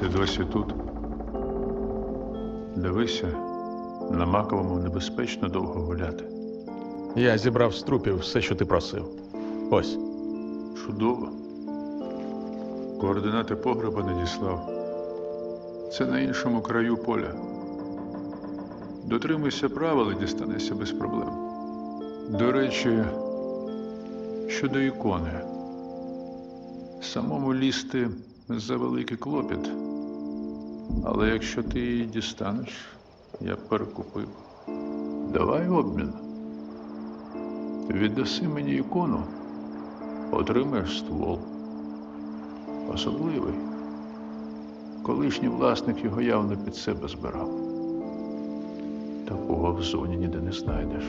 Ти досі тут. Дивися, на маковому небезпечно довго гуляти. Я зібрав з трупів все, що ти просив. Ось. Чудово. Координати погреба надіслав. Це на іншому краю поля. Дотримуйся правил і дістанешся без проблем. До речі, щодо ікони. Самому лізти за великий клопіт. Але якщо ти її дістанеш, я перекупив. Давай обмін. Віддаси мені ікону, отримаєш ствол. Особливий. Колишній власник його явно під себе збирав. Такого в зоні ніде не знайдеш.